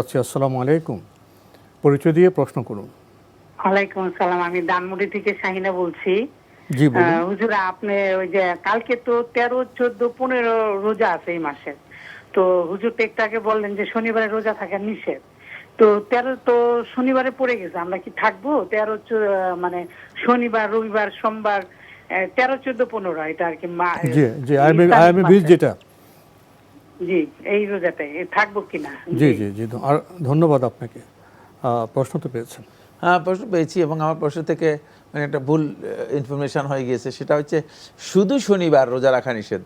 আসসালামু আলাইকুম। পরিচয় দিয়ে প্রশ্ন করুন। ওয়ালাইকুম আসসালাম আমি দানমুড়ি থেকে শাহিনা বলছি। জি হুজুর আপনি ওই যে কালকে তো তেরো চোদ্দ পনেরো রোজা আছে এই মাসে। তো হুজুর তো একটু আগে বললেন যে শনিবারে রোজা থাকা নিষেধ। তো তেরো তো শনিবারে পড়ে গেছে আমরা কি থাকব? তেরো মানে শনিবার রবিবার সোমবার তেরো চোদ্দ পনেরো এটা আর কি। যেটা। জি এই এ থাকব কিনা? জি জি জি আর ধন্যবাদ আপনাকে। প্রশ্ন তো পেয়েছেন। হ্যাঁ প্রশ্ন পেয়েছি এবং আমার প্রশ্ন থেকে মানে একটা ভুল ইনফরমেশন হয়ে গিয়েছে। সেটা হচ্ছে শুধু শনিবার রোজা রাখা নিষেধ?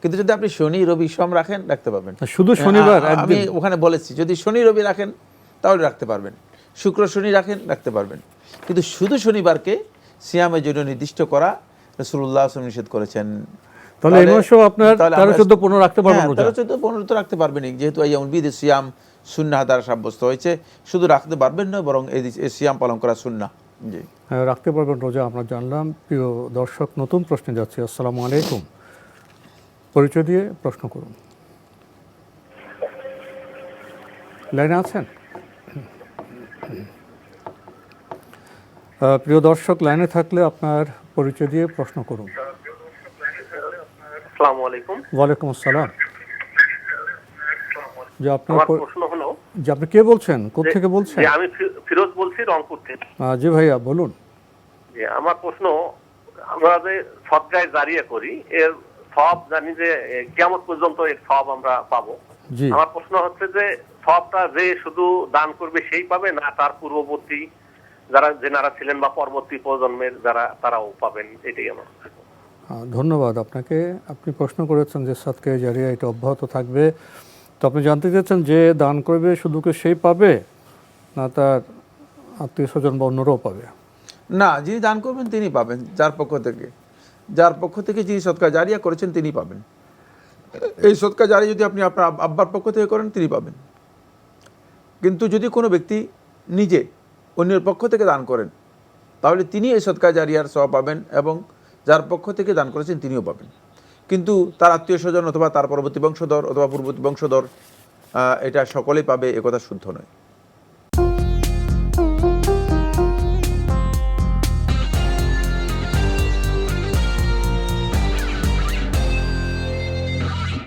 কিন্তু যদি আপনি শনি রবি সোম রাখেন রাখতে পারবেন। শুধু শনিবার আমি ওখানে বলেছি যদি শনি রবি রাখেন তাহলে রাখতে পারবেন। শুক্র শনি রাখেন রাখতে পারবেন। কিন্তু শুধু শনিবারকে সিয়ামের জন্য নির্দিষ্ট করা রসুল্লাহ নিষেধ করেছেন। তাহলে এই মাসেও আপনার তাহলে তেরো আমরা- চোদ্দ পনেরো রাখতে পারবেন হ্যাঁ, রোজা তো রাখতে যেহেতু বিদে সিয়াম দ্বারা সাব্যস্ত হয়েছে শুধু রাখতে পারবেন না বরং এই সিয়াম পালন করা জি। হ্যাঁ, রাখতে পারবেন রোজা আমরা জানলাম। প্রিয় দর্শক নতুন প্রশ্নে যাচ্ছি। আসসালামু আলাইকুম। পরিচয় দিয়ে প্রশ্ন করুন। লাইনে আছেন? প্রিয় দর্শক লাইনে থাকলে আপনার পরিচয় দিয়ে প্রশ্ন করুন। আসসালামু আলাইকুম। ওয়ালাইকুম আসসালাম। যে আপনার প্রশ্ন হলো যে আপনি কে বলছেন? কোথেকে বলছেন? আমি ফিরোজ বলছি রংপুর থেকে। জি ভাইয়া বলুন। যে আমার প্রশ্ন আমরা যে জারিয়া করি এর সব জানি যে কেমন পর্যন্ত এর সব আমরা পাবো। আমার প্রশ্ন হচ্ছে যে সবটা যে শুধু দান করবে সেই পাবে না তার পূর্ববর্তী যারা জেনারা ছিলেন বা পরবর্তী প্রজন্মের যারা তারাও পাবেন? এটাই আমার ধন্যবাদ। আপনাকে, আপনি প্রশ্ন করেছেন যে সাতকে জারিয়া এটা অব্যাহত থাকবে। তো আপনি জানতে চাচ্ছেন যে দান করবে, শুধু কি সেই পাবে, না তার আত্মীয় স্বজন বা অন্যরাও পাবে? না, যিনি দান করবেন তিনি পাবেন, যার পক্ষ থেকে। যার পক্ষ থেকে যিনি সৎকার জারিয়া করেছেন তিনি পাবেন। এই সৎকার জারি যদি আপনি আপনার আব্বার পক্ষ থেকে করেন, তিনি পাবেন। কিন্তু যদি কোনো ব্যক্তি নিজে অন্যের পক্ষ থেকে দান করেন, তাহলে তিনি এই সৎকার জারিয়ার সহ পাবেন এবং যার পক্ষ থেকে দান করেছেন তিনিও পাবেন। কিন্তু তার আত্মীয় স্বজন অথবা তার পরবর্তী বংশধর অথবা পূর্ববর্তী বংশধর এটা সকলেই পাবে একথা শুদ্ধ নয়।